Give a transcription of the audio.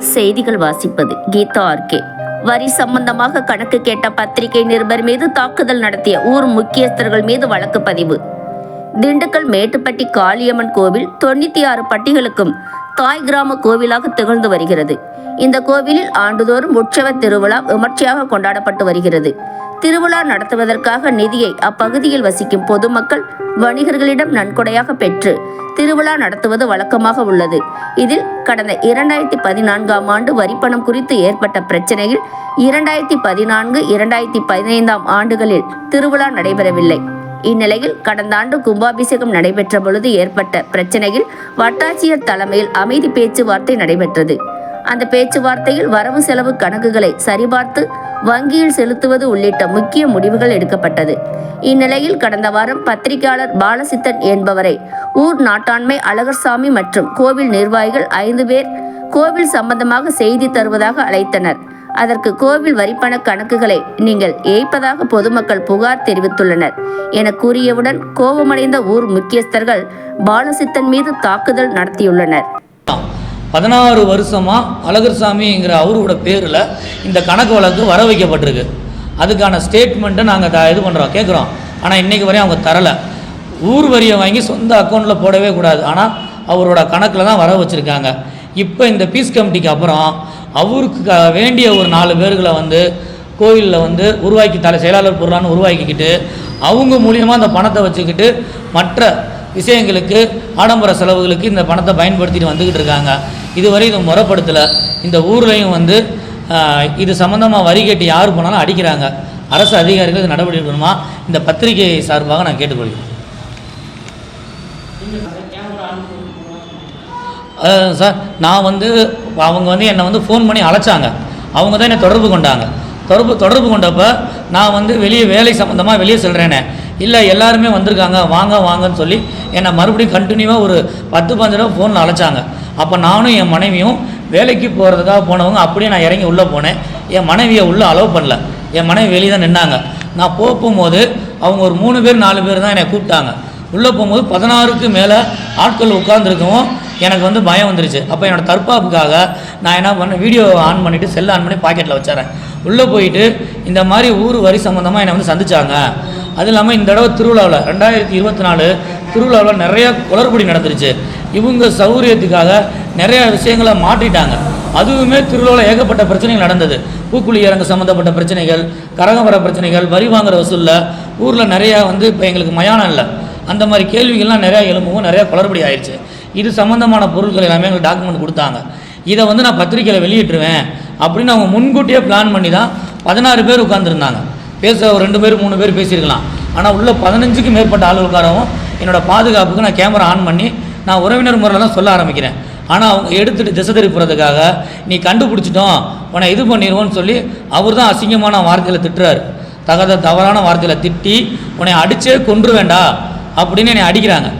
செய்திகள் வாசிப்பது கீதா ஆர்கே வரி சம்பந்தமாக கணக்கு கேட்ட பத்திரிகை நிருபர் மீது தாக்குதல் நடத்திய ஊர் முக்கியஸ்தர்கள் மீது வழக்கு பதிவு. திண்டுக்கல் மேட்டுப்பட்டி காளியம்மன் கோவில் தொண்ணூத்தி ஆறு பட்டிகளுக்கும் தாய் கிராம கோவிலாக திகழ்ந்து வருகிறது. இந்த கோவிலில் ஆண்டுதோறும் உற்சவ திருவிழா விமர்சையாக கொண்டாடப்பட்டு வருகிறது. திருவிழா நடத்துவதற்காக நிதியை அப்பகுதியில் வசிக்கும் பொதுமக்கள் வணிகர்களிடம் நன்கொடையாக பெற்று திருவிழா நடத்துவது வழக்கமாக உள்ளது. இதில் கடந்த இரண்டாயிரத்தி பதினான்காம் ஆண்டு வரிப்பணம் குறித்து ஏற்பட்ட பிரச்சனையில் இரண்டாயிரத்தி பதினான்கு இரண்டாயிரத்தி பதினைந்தாம் ஆண்டுகளில் திருவிழா நடைபெறவில்லை. இந்நிலையில் கடந்த ஆண்டு கும்பாபிஷேகம் நடைபெற்ற பொழுது ஏற்பட்ட பிரச்சனையில் வட்டாட்சியர் தலைமையில் அமைதி பேச்சுவார்த்தை நடைபெற்றது. அந்த பேச்சுவார்த்தையில் வரவு செலவு கணக்குகளை சரிபார்த்து வங்கியில் செலுத்துவது உள்ளிட்ட முக்கிய முடிவுகள் எடுக்கப்பட்டது. இந்நிலையில் கடந்த வாரம் பத்திரிகையாளர் பாலசித்தன் என்பவரை ஊர் நாட்டாண்மை அழகர்சாமி மற்றும் கோவில் நிர்வாகிகள் ஐந்து பேர் கோவில் சம்பந்தமாக செய்தி தருவதாக அழைத்தனர். அதற்கு கோவில் வரிப்பண கணக்குகளை நீங்கள் ஏய்ப்பதாக பொதுமக்கள் புகார் தெரிவித்துள்ளனர். என கூறியவுடன் கோபமடைந்த ஊர் முக்கியஸ்தர்கள் பாலசித்தன் மீது தாக்குதல் நடத்தியுள்ளனர். பதினாறு வருஷமாக அழகர்சாமிங்கிற அவரோட பேரில் இந்த கணக்கு வழக்கு வர வைக்கப்பட்டிருக்கு. அதுக்கான ஸ்டேட்மெண்ட்டை நாங்கள் த இது பண்ணுறோம் கேட்குறோம் ஆனால் இன்றைக்கு வரையும் அவங்க தரலை. ஊர் வரியை வாங்கி சொந்த அக்கௌண்ட்டில் போடவே கூடாது. ஆனால் அவரோட கணக்கில் தான் வர வச்சுருக்காங்க. இப்போ இந்த பீஸ் கமிட்டிக்கு அப்புறம் அவருக்கு வேண்டிய ஒரு நாலு பேர்களை வந்து கோயிலில் வந்து உருவாக்கி தலை செயலாளர் பொருளான்னு உருவாக்கிக்கிட்டு அவங்க மூலியமாக அந்த பணத்தை வச்சுக்கிட்டு மற்ற விஷயங்களுக்கு ஆடம்பர செலவுகளுக்கு இந்த பணத்தை பயன்படுத்திட்டு வந்துக்கிட்டு இருக்காங்க. இதுவரை இது முறைப்படுத்தலை. இந்த ஊர்லேயும் வந்து இது சம்மந்தமாக வரி கேட்டு யார் போனாலும் அடிக்கிறாங்க. அரசு அதிகாரிகள் இது நடவடிக்கை எடுக்கணுமா? இந்த பத்திரிகை சார்பாக நான் கேட்டுக்கொள்கிறேன். சார் நான் வந்து அவங்க வந்து என்னை வந்து ஃபோன் பண்ணி அழைச்சாங்க. அவங்க தான் என்னை தொடர்பு கொண்டாங்க. தொடர்பு தொடர்பு கொண்டப்போ நான் வந்து வெளியே வேலை சம்மந்தமாக வெளியே செல்கிறேனே இல்லை எல்லாருமே வந்திருக்காங்க. வாங்க வாங்கன்னு சொல்லி என்னை மறுபடியும் கண்டினியூவாக ஒரு பத்து பதினஞ்சு தடவை ஃபோனில் அழைச்சாங்க. அப்போ நானும் என் மனைவியும் வேலைக்கு போகிறதுக்காக போனவங்க அப்படியே நான் இறங்கி உள்ளே போனேன். என் மனைவியை உள்ளே அலோவ் பண்ணல. என் மனைவி வெளியே தான் நின்னாங்க. நான் போக போகும்போது அவங்க ஒரு மூணு பேர் நாலு பேர் தான் என்னை கூப்பிட்டாங்க. உள்ளே போகும்போது பதினாறுக்கு மேலே ஆட்கள் உட்காந்துருக்கவும் எனக்கு வந்து பயம் வந்துருச்சு. அப்போ என்னோடய தற்பாப்புக்காக நான் என்ன பண்ணேன் வீடியோ ஆன் பண்ணிவிட்டு செல் ஆன் பண்ணி பாக்கெட்டில் வச்சுறேன் உள்ளே போயிட்டு இந்த மாதிரி ஊர் வரி சம்மந்தமாக என்னை வந்து சந்தித்தாங்க அது இல்லாமல் இந்த தடவை திருவிழாவில் ரெண்டாயிரத்தி இருபத்தி நாலு திருவிழாவில் நிறைய குளறுபடி நடந்துருச்சு. இவங்க சௌகரியத்துக்காக நிறையா விஷயங்களை மாற்றிட்டாங்க அதுவுமே திருவிழாவில் ஏகப்பட்ட பிரச்சனைகள் நடந்தது. பூக்குழி இறங்க சம்மந்தப்பட்ட பிரச்சனைகள் கரகமர பிரச்சனைகள் வரி வாங்குற வசூலில் ஊரில் நிறையா வந்து இப்போ எங்களுக்கு மயானம் இல்லை. அந்த மாதிரி கேள்விகள்லாம் நிறையா எழும்பவும் நிறையா குளறுபடி ஆயிடுச்சு இது சம்மந்தமான பொருட்கள் எல்லாமே எங்களுக்கு டாக்குமெண்ட் கொடுத்தாங்க. இதை வந்து நான் பத்திரிக்கையில் வெளியிட்டுருவேன் அப்படின்னு அவங்க முன்கூட்டியே பிளான் பண்ணி தான் பதினாறு பேர் உட்காந்துருந்தாங்க பேச ஒரு ரெண்டு பேர் மூணு பேர் பேசியிருக்கலாம். ஆனால் உள்ள பதினஞ்சுக்கு மேற்பட்ட ஆள் உட்காரவும் என்னோட பாதுகாப்புக்கு நான் கேமரா ஆன் பண்ணி நான் உறவினர் முறையில் தான் சொல்ல ஆரம்பிக்கிறேன். ஆனால் அவங்க எடுத்துகிட்டு திசை திருப்புறதுக்காக நீ கண்டுபிடிச்சிட்டோம் உன்னை இது பண்ணிடுவோன்னு சொல்லி அவர் தான் அசிங்கமான வார்த்தையில் திட்டுறாரு. தகத தவறான வார்த்தையில் திட்டி உன்னை அடித்தே கொன்று வேண்டா அப்படின்னு என்னை அடிக்கிறாங்க.